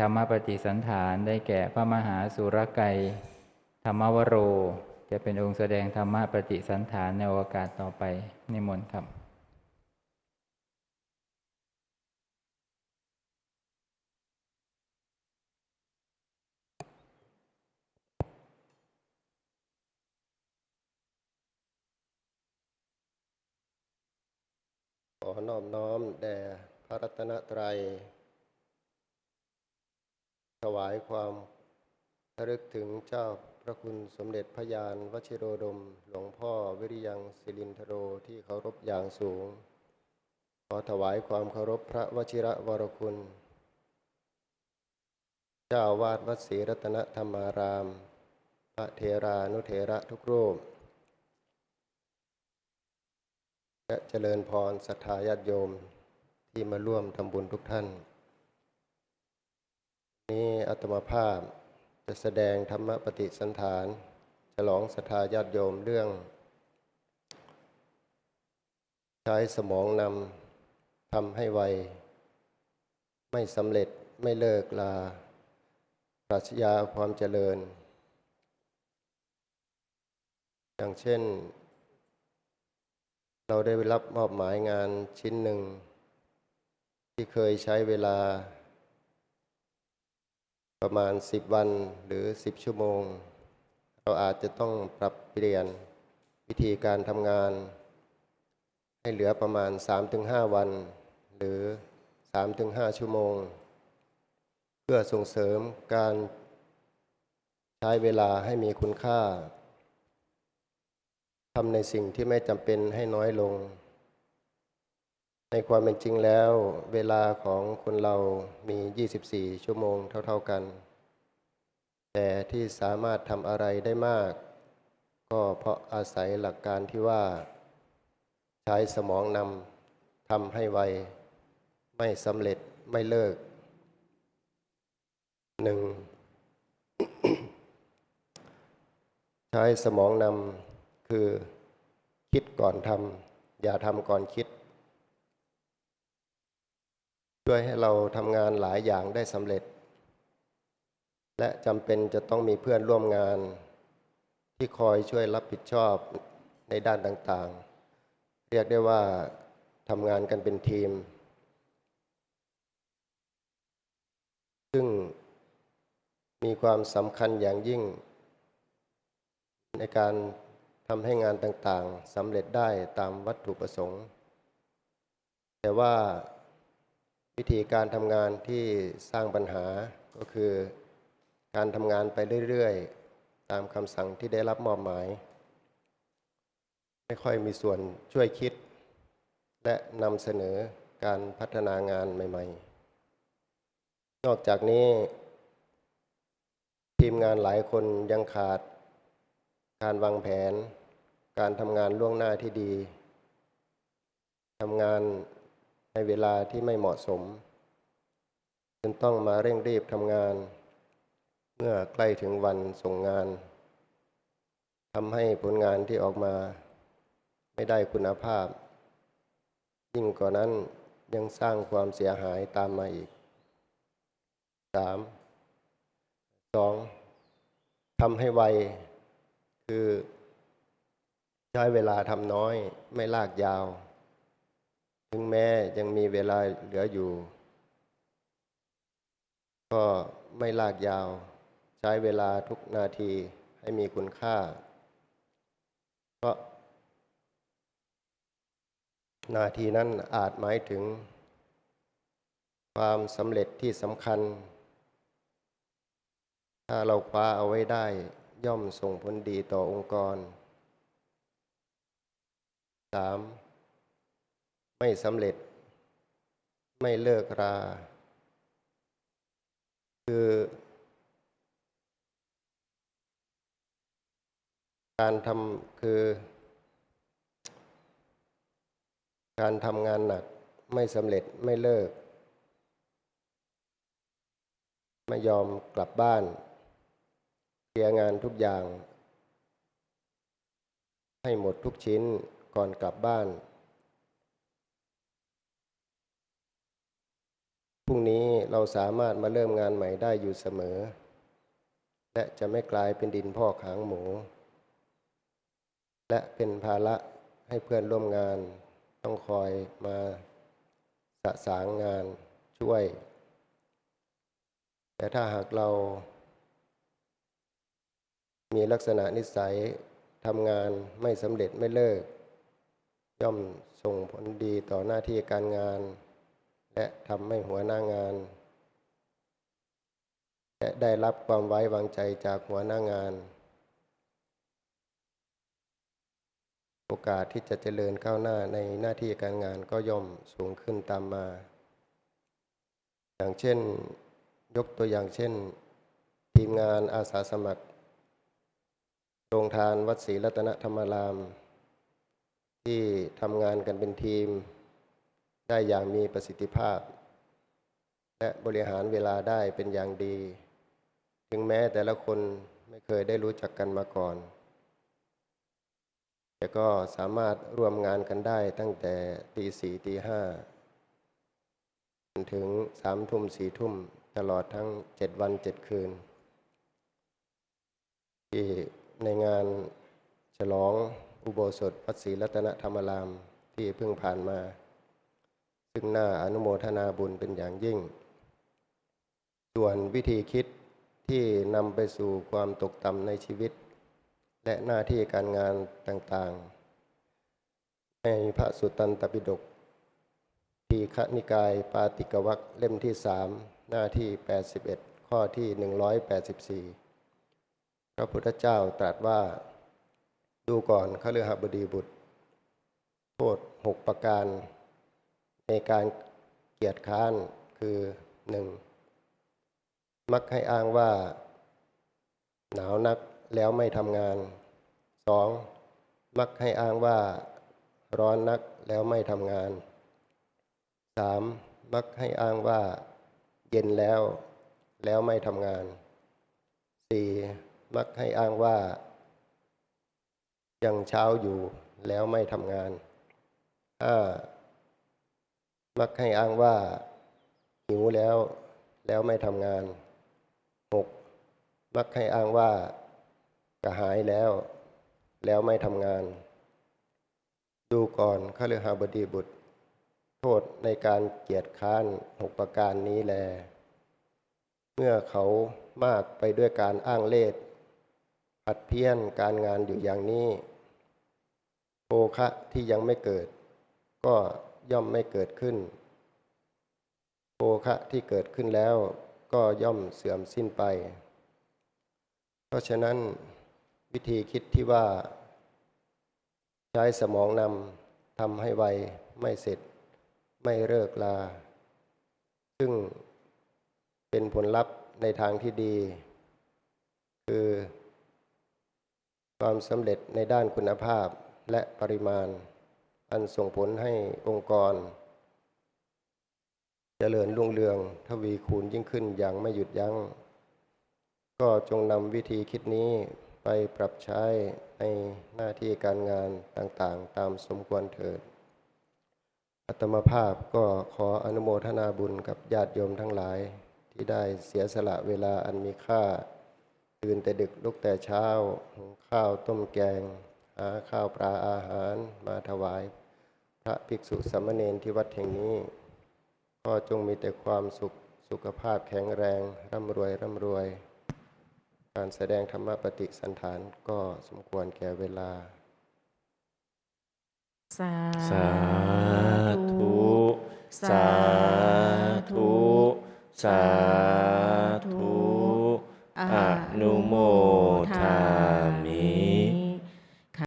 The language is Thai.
ธรรมปฏิสันฐานได้แก่พระมหาสุรไกยธรรมวโร จะเป็นองค์แสดงธรรมปฏิสันฐานในโอกาสต่อไปนิมนต์ครับขอนอบน้อมแด่พระรัตนตรัย ถวายความระลึกถึงเจ้าพระคุณสมเด็จพระยานวชิโรดม หลวงพ่อวิริยังศิรินทโรที่เคารพอย่างสูง ขอถวายความเคารพพระวชิระวรคุณ เจ้าอาวาดวัดศรีรัตนธรรมาราม พระเทรานุเทระทุกรูป และเจริญพรศรัทธาญาติโยมที่มาร่วมทำบุญทุกท่าน นี้อาตมาภาพจะแสดงธรรมปฏิสันฐาน ฉลองศรัทธาญาติโยมเรื่อง ใช้สมองนำทำให้ไว ไม่สำเร็จไม่เลิกลา ปรัชญาความเจริญ อย่างเช่น เราได้รับมอบหมายงานชิ้นหนึ่ง ที่เคยใช้เวลา ประมาณ 10 วันหรือ 10 ชั่วโมง เราอาจจะต้องปรับเปลี่ยนวิธีการทำงาน ให้เหลือประมาณ 3-5 วัน หรือ 3-5 ชั่วโมง เพื่อส่งเสริมการใช้เวลาให้มีคุณค่าทำในสิ่งที่ไม่จำเป็นให้น้อยลง ในความเป็นจริงแล้ว เวลาของคนเรามี 24 ชั่วโมงเท่า ๆกัน แต่ที่สามารถทำอะไรได้มาก ก็เพราะอาศัยหลักการที่ว่า ใช้สมองนำทำให้ไว ไม่สำเร็จไม่เลิกหนึ่งใช้สมองนำคือคิดก่อนทำอย่าทำก่อนคิด ช่วยให้เราทำงานหลายอย่างได้สำเร็จ และจำเป็นจะต้องมีเพื่อนร่วมงาน ที่คอยช่วยรับผิดชอบในด้านต่างๆ เรียกได้ว่าทำงานกันเป็นทีม ซึ่งมีความสำคัญอย่างยิ่ง ในการทำให้งานต่างๆสำเร็จได้ตามวัตถุประสงค์ แต่ว่า วิธีการทำงานที่สร้างปัญหาก็คือ การทำงานไปเรื่อยๆ ตามคำสั่งที่ได้รับมอบหมาย ไม่ค่อยมีส่วนช่วยคิด และนำเสนอการพัฒนางานใหม่ ๆ นอกจากนี้ ทีมงานหลายคนยังขาด การวางแผน การทำงานล่วงหน้าที่ดีทำงาน ในเวลาที่ไม่เหมาะสมจนต้องมาเร่งรีบทำงาน เมื่อใกล้ถึงวันส่งงานทำให้ผลงานที่ออกมา ไม่ได้คุณภาพ ยิ่งกว่านั้นยังสร้างความเสียหายตามมาอีก 3. 2. ทำให้ไว คือ ใช้เวลาทำน้อยไม่ลากยาว ถึงแม้ยังมีเวลาเหลืออยู่ ก็ไม่ลากยาว ใช้เวลาทุกนาทีให้มีคุณค่า เพราะ นาทีนั้นอาจหมายถึง ความสำเร็จที่สำคัญ ถ้าเราคว้าเอาไว้ได้ย่อมส่งผลดีต่อองค์กร 3. ไม่สำเร็จ ไม่เลิกรา คือ การทำคือ การทำงานหนัก ไม่สำเร็จไม่เลิก ไม่ยอมกลับบ้านเคลียร์งานทุกอย่างให้หมดทุกชิ้นก่อนกลับบ้าน ผู้รุ่งนี้เราสามารถมาเริ่มงานใหม่ได้อยู่เสมอ และจะไม่กลายเป็นดินพ่อกหางหมู และเป็นภาระให้เพื่อนร่วมงาน ต้องคอยมาสะสางงานช่วย แต่ถ้าหากเรา มีลักษณะนิสัยทำงานไม่สำเร็จไม่เลิก ย่อมส่งผลดีต่อหน้าที่การงาน และทำให้หัวหน้างาน และได้รับความไว้วางใจจากหัวหน้างาน โอกาสที่จะเจริญก้าวหน้าในหน้าที่การงานก็ย่อมสูงขึ้นตามมา อย่างเช่น ยกตัวอย่างเช่น ทีมงานอาสาสมัครโรงทานวัดศรีรัตนธรรมราม ที่ทำงานกันเป็นทีม ได้อย่างมีประสิทธิภาพ และบริหารเวลาได้เป็นอย่างดี ถึงแม้แต่ละคนไม่เคยได้รู้จักกันมาก่อน แต่ก็สามารถร่วมงานกันได้ตั้งแต่ตีสี่ตีห้าจนถึงสามทุ่มสี่ทุ่มตลอดทั้งเจ็ดวันเจ็ดคืน ที่ในงานฉลองอุโบสถวัดศรีรัตนธรรมรามที่เพิ่งผ่านมา ซึ่งน่าอนุโมทนาบุญเป็นอย่างยิ่ง ส่วนวิธีคิดที่นำไปสู่ความตกต่ำในชีวิต และหน้าที่การงานต่างๆ ในพระสุตตันตปิฎกทีฆนิกายปาติกวักเล่มที่สามหน้าที่ 81 ข้อที่ 184 พระพุทธเจ้าตรัสว่า ดูก่อนขฤหบดีบุตร โทษหกประการ ในการเกียรติค้านคือหนึ่งมักให้อ้างว่า หนาวนักแล้วไม่ทำงานสองมักให้อ้างว่า ร้อนนักแล้วไม่ทำงานสามมักให้อ้างว่า เย็นแล้ว แล้วไม่ทำงานสี่มักให้อ้างว่า ยังเช้าอยู่แล้วไม่ทำงานห้า มักให้อ้างว่าหิวแล้วแล้วไม่ทำงานหกมักให้อ้างว่ากระหายแล้ว แล้วไม่ทำงาน ดูก่อนขฤหบดีบุตร โทษในการเกียรติค้านหกประการนี้แล เมื่อเขามากไปด้วยการอ้างเลสผัดเพี้ยนการงานอยู่อย่างนี้โภคะที่ยังไม่เกิด ก็ ย่อมไม่เกิดขึ้น โภคะที่เกิดขึ้นแล้วก็ย่อมเสื่อมสิ้นไป เพราะฉะนั้นวิธีคิดที่ว่า ใช้สมองนำทำให้ไวไม่เสร็จ ไม่เลิกลา ซึ่งเป็นผลลัพธ์ในทางที่ดี คือความสำเร็จในด้านคุณภาพและปริมาณ อันส่งผลให้องค์กร เจริญรุ่งเรืองทวีคูณยิ่งขึ้นอย่างไม่หยุดยัง้ง ก็จงนำวิธีคิดนี้ไปปรับใช้ในหน้าที่การงานต่างๆ ตามสมควรเถิด อัตมภาพก็ขออนุโมทนาบุญกับญาติโยมทั้งหลาย ที่ได้เสียสละเวลาอันมีค่า ตื่นแต่ดึกลุกแต่เช้าหุงข้าวต้มแกง หาข้าวปลาอาหารมาถวาย พระภิกษุสามเณรที่วัดแห่งนี้ก็จงมีแต่ความสุขสุขภาพแข็งแรง ร่ำรวย ร่ำรวย การแสดงธรรมปฏิสันฐานก็สมควรแก่เวลา สาสาธุ สาธุ สา